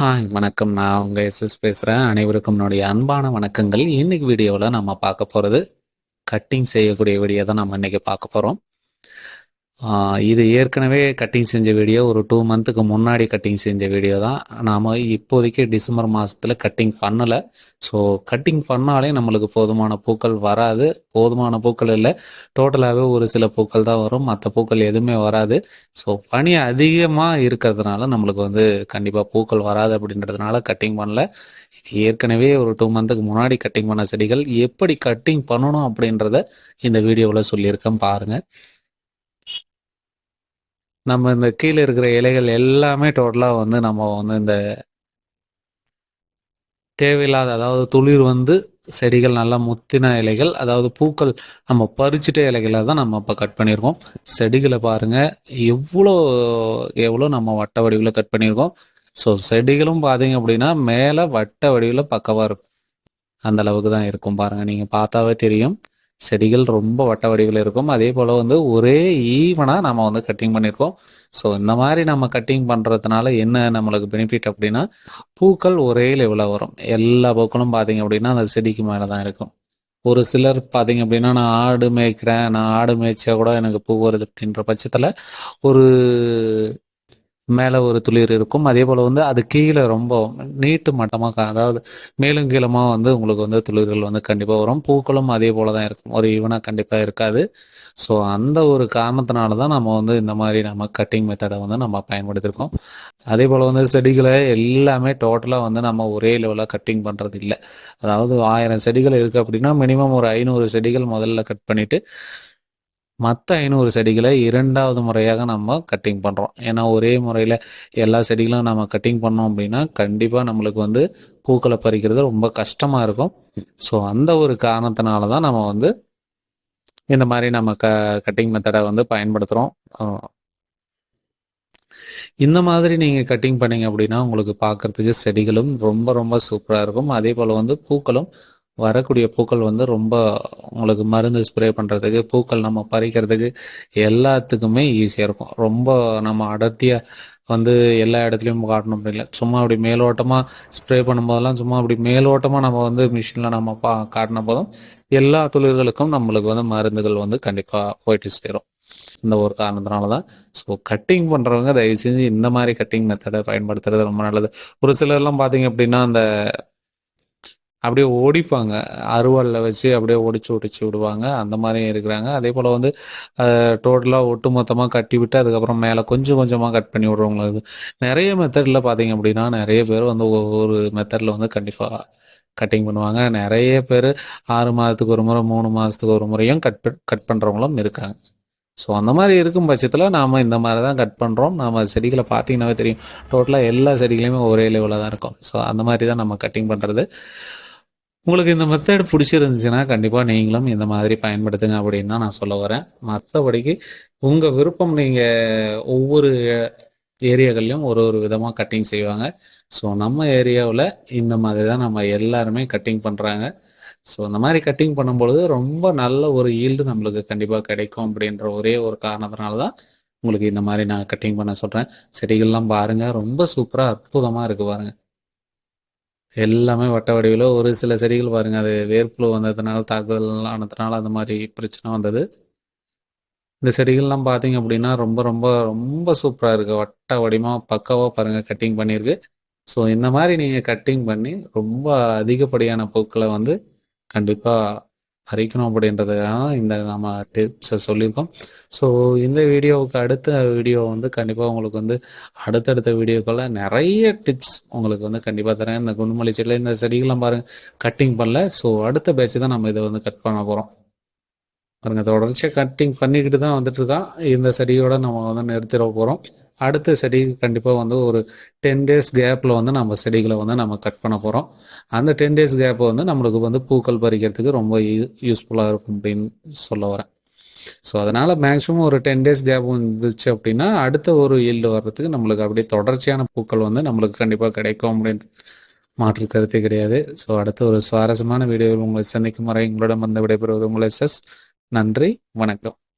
Hi வணக்கம். நான் உங்கள் எஸ்எஸ் பேசுகிறேன் அனைவருக்கும் என்னுடைய அன்பான வணக்கங்கள். இன்னைக்கு வீடியோவில் நம்ம பார்க்க போகிறது கட்டிங் செய்யக்கூடிய வீடியோ தான் நம்ம இன்னைக்கு பார்க்க போகிறோம் இது ஏற்கனவே கட்டிங் செஞ்ச வீடியோ ஒரு டூ மந்த்துக்கு முன்னாடி கட்டிங் செஞ்ச வீடியோ தான். நாம் இப்போதைக்கு டிசம்பர் மாதத்தில் கட்டிங் பண்ணலை. ஸோ கட்டிங் பண்ணாலே நம்மளுக்கு போதுமான பூக்கள் வராது. போதுமான பூக்கள் இல்லை. டோட்டலாகவே ஒரு சில பூக்கள் தான் வரும். மற்ற பூக்கள் எதுவுமே வராது. ஸோ பனி அதிகமாக இருக்கிறதுனால நம்மளுக்கு வந்து கண்டிப்பாக பூக்கள் வராது அப்படின்றதுனால கட்டிங் பண்ணல. ஏற்கனவே ஒரு டூ மந்த்துக்கு முன்னாடி கட்டிங் பண்ண செடிகள் எப்படி கட்டிங் பண்ணணும் அப்படின்றத இந்த வீடியோவில் சொல்லியிருக்கேன். பாருங்கள் நம்ம இந்த கீழே இருக்கிற இலைகள் எல்லாமே டோட்டலாக வந்து நம்ம வந்து இந்த தேவையில்லாத அதாவது துளிர் வந்து செடிகள் நல்லா முத்தின இலைகள் அதாவது பூக்கள் நம்ம பறிச்சிட்ட இலைகளை தான் நம்ம இப்போ கட் பண்ணியிருக்கோம். செடிகளை பாருங்கள் எவ்வளோ எவ்வளோ நம்ம வட்ட வடிவில் கட் பண்ணியிருக்கோம். ஸோ செடிகளும் பார்த்தீங்க அப்படின்னா மேலே வட்ட வடிவில் பக்கவாக இருக்கும். அந்த அளவுக்கு தான் இருக்கும் பாருங்கள் நீங்கள் பார்த்தாவே தெரியும். செடிகள் ரொம்ப வட்ட வடிவில் இருக்கும். அதே போல் வந்து ஒரே ஈவனாக நம்ம வந்து கட்டிங் பண்ணியிருக்கோம் ஸோ இந்த மாதிரி நம்ம கட்டிங் பண்ணுறதுனால என்ன நம்மளுக்கு பெனிஃபிட் அப்படின்னா பூக்கள் ஒரே லெவலில் வரும். எல்லா பூக்களும் பார்த்தீங்க அப்படின்னா அந்த செடிக்கு மேலே தான் இருக்கும். ஒரு சிலர் பார்த்தீங்க அப்படின்னா நான் ஆடு மேய்க்கிறேன் நான் ஆடு மேய்ச்சா கூட எனக்கு பூ வருது அப்படின்ற பட்சத்தில் ஒரு மேலே ஒரு துளிர் இருக்கும். அதே போல் வந்து அது கீழே ரொம்ப நீட்டு மட்டமாக அதாவது மேலும் கீழமாக வந்து உங்களுக்கு வந்து துளிர்கள் வந்து கண்டிப்பாக வரும். பூக்களும் அதே போல் தான் இருக்கும். ஒரு ஈவனாக கண்டிப்பாக இருக்காது. ஸோ அந்த ஒரு காரணத்தினால தான் நம்ம வந்து இந்த மாதிரி நம்ம கட்டிங் மெத்தடை வந்து நம்ம பயன்படுத்தியிருக்கோம் அதே போல் வந்து செடிகளை எல்லாமே டோட்டலாக வந்து நம்ம ஒரே லெவலில் கட்டிங் பண்ணுறது இல்லை அதாவது ஆயிரம் செடிகள் இருக்குது அப்படின்னா மினிமம் ஒரு ஐநூறு செடிகள் முதல்ல கட் பண்ணிவிட்டு மற்ற ஐநூறு செடிகளை இரண்டாவது முறையாக நம்ம கட்டிங் பண்ணுறோம் ஏன்னா ஒரே முறையில் எல்லா செடிகளும் நம்ம கட்டிங் பண்ணோம் அப்படின்னா கண்டிப்பாக நம்மளுக்கு வந்து பூக்களை பறிக்கிறது ரொம்ப கஷ்டமாக இருக்கும். ஸோ அந்த ஒரு காரணத்தினால தான் நம்ம வந்து இந்த மாதிரி நம்ம க கட்டிங் மெத்தடை வந்து பயன்படுத்துகிறோம் இந்த மாதிரி நீங்கள் கட்டிங் பண்ணீங்க அப்படின்னா உங்களுக்கு பார்க்குறதுக்கு செடிகளும் ரொம்ப ரொம்ப சூப்பராக இருக்கும். அதே போல் வந்து பூக்களும் வரக்கூடிய பூக்கள் வந்து ரொம்ப உங்களுக்கு மருந்து ஸ்ப்ரே பண்ணுறதுக்கு பூக்கள் நம்ம பறிக்கிறதுக்கு எல்லாத்துக்குமே ஈஸியாக இருக்கும். ரொம்ப நம்ம அடர்த்தியாக வந்து எல்லா இடத்துலையும் காட்டணும் அப்படின்ல சும்மா அப்படி மேலோட்டமாக ஸ்ப்ரே பண்ணும்போதெல்லாம் சும்மா அப்படி மேலோட்டமாக நம்ம வந்து மிஷினில் நம்ம பா காட்டின போதும் எல்லா தொழில்களுக்கும் நம்மளுக்கு வந்து மருந்துகள் வந்து கண்டிப்பாக போயிட்டு சேரும். இந்த ஒரு காரணத்தினால தான் ஸோ கட்டிங் பண்ணுறவங்க தயவு செஞ்சு இந்த மாதிரி கட்டிங் மெத்தடை பயன்படுத்துறது ரொம்ப நல்லது. ஒரு சிலர்லாம் பார்த்தீங்க அப்படின்னா அந்த அப்படியே ஓடிப்பாங்க. அருவாளில் வச்சு அப்படியே ஒடிச்சு ஒடிச்சு விடுவாங்க. அந்த மாதிரியும் இருக்கிறாங்க. அதே போல் வந்து டோட்டலாக ஒட்டு மொத்தமாக கட்டி விட்டு அதுக்கப்புறம் மேலே கொஞ்சம் கொஞ்சமாக கட் பண்ணி விடுறவங்களுக்கு நிறைய மெத்தடில் பார்த்தீங்க அப்படின்னா நிறைய பேர் வந்து ஒவ்வொரு மெத்தடில் வந்து கண்டிப்பாக கட்டிங் பண்ணுவாங்க. நிறைய பேர் ஆறு மாதத்துக்கு ஒரு முறை மூணு மாதத்துக்கு ஒரு முறையும் கட் கட் பண்ணுறவங்களும் இருக்காங்க. ஸோ அந்த மாதிரி இருக்கும் பட்சத்தில் நாம் இந்த மாதிரி தான் கட் பண்ணுறோம் நாம் செடிகளை பார்த்தீங்கன்னாவே தெரியும். டோட்டலாக எல்லா செடிகளையுமே ஒரே லெவலில் தான் இருக்கும். ஸோ அந்த மாதிரி தான் நம்ம கட்டிங் பண்ணுறது உங்களுக்கு இந்த மெத்தட் பிடிச்சிருந்துச்சுன்னா கண்டிப்பாக நீங்களும் இந்த மாதிரி பயன்படுத்துங்க அப்படின்னு தான் நான் சொல்ல வரேன். மற்றபடிக்கு உங்கள் விருப்பம் நீங்கள் ஒவ்வொரு ஏரியாக்கள்லையும் ஒரு ஒரு விதமாக கட்டிங் செய்வாங்க. ஸோ நம்ம ஏரியாவில் இந்த மாதிரி தான் நம்ம எல்லாருமே கட்டிங் பண்ணுறாங்க ஸோ இந்த மாதிரி கட்டிங் பண்ணும்பொழுது ரொம்ப நல்ல ஒரு ஈல்டு நம்மளுக்கு கண்டிப்பாக கிடைக்கும் அப்படின்ற ஒரே ஒரு காரணத்தினால தான் உங்களுக்கு இந்த மாதிரி நான் கட்டிங் பண்ண சொல்கிறேன் செடிகள்லாம் பாருங்கள் ரொம்ப சூப்பராக அற்புதமாக இருக்குது பாருங்கள் எல்லாமே வட்ட வடிவில். ஒரு சில செடிகள் பாருங்கள் அது வேர்ப்புழு வந்ததுனால தாக்குதல் ஆனதுனால அந்த மாதிரி பிரச்சனை வந்தது. இந்த செடிகள்லாம் பார்த்தீங்க அப்படின்னா ரொம்ப ரொம்ப ரொம்ப சூப்பராக இருக்குது வட்ட வடிவமாக பக்காவாக பாருங்கள் கட்டிங் பண்ணியிருக்கு. ஸோ இந்த மாதிரி நீங்கள் கட்டிங் பண்ணி ரொம்ப அதிகப்படியான பூக்களை வந்து கண்டிப்பாக பறிக்கணும் அப்படின்றதுக்காக இந்த நம்ம டிப்ஸை சொல்லியிருக்கோம். ஸோ இந்த வீடியோவுக்கு அடுத்த வீடியோ வந்து கண்டிப்பாக உங்களுக்கு வந்து அடுத்தடுத்த வீடியோக்களில் நிறைய டிப்ஸ் உங்களுக்கு வந்து கண்டிப்பாக தரேன். இந்த குண்டுமல்லி செடியில் இந்த செடிகள்லாம் பாருங்கள் கட்டிங் பண்ணல. ஸோ அடுத்த பேட்ச் தான் நம்ம இதை வந்து கட் பண்ண போகிறோம் பாருங்கள் தொடர்ச்சியாக கட்டிங் பண்ணிக்கிட்டு தான் வந்துட்டு இருக்கான் இந்த செடியோட நம்ம வந்து நிறுத்திட போகிறோம் அடுத்த செடி கண்டிப்பாக வந்து ஒரு டென் டேஸ் கேப்பில் வந்து நம்ம செடிகளை வந்து நம்ம கட் பண்ண போகிறோம் அந்த டென் டேஸ் கேப்பை வந்து நம்மளுக்கு வந்து பூக்கள் பறிக்கிறதுக்கு ரொம்ப யூஸ்ஃபுல்லாக இருக்கும் அப்படின்னு சொல்ல வரேன். ஸோ அதனால் மேக்ஸிமம் ஒரு டென் டேஸ் கேப் வந்துச்சு அப்படின்னா அடுத்த ஒரு ஈல்டு வர்றதுக்கு நம்மளுக்கு அப்படியே தொடர்ச்சியான பூக்கள் வந்து நம்மளுக்கு கண்டிப்பாக கிடைக்கும் அப்படின்னு மாற்று கருத்து கிடையாது. ஸோ அடுத்த ஒரு சுவாரஸ்யமான வீடியோவில் உங்களை சந்திக்கும் வரை உங்களிடம் வந்து விடைபெறுவது உங்களை எஸ். நன்றி வணக்கம்.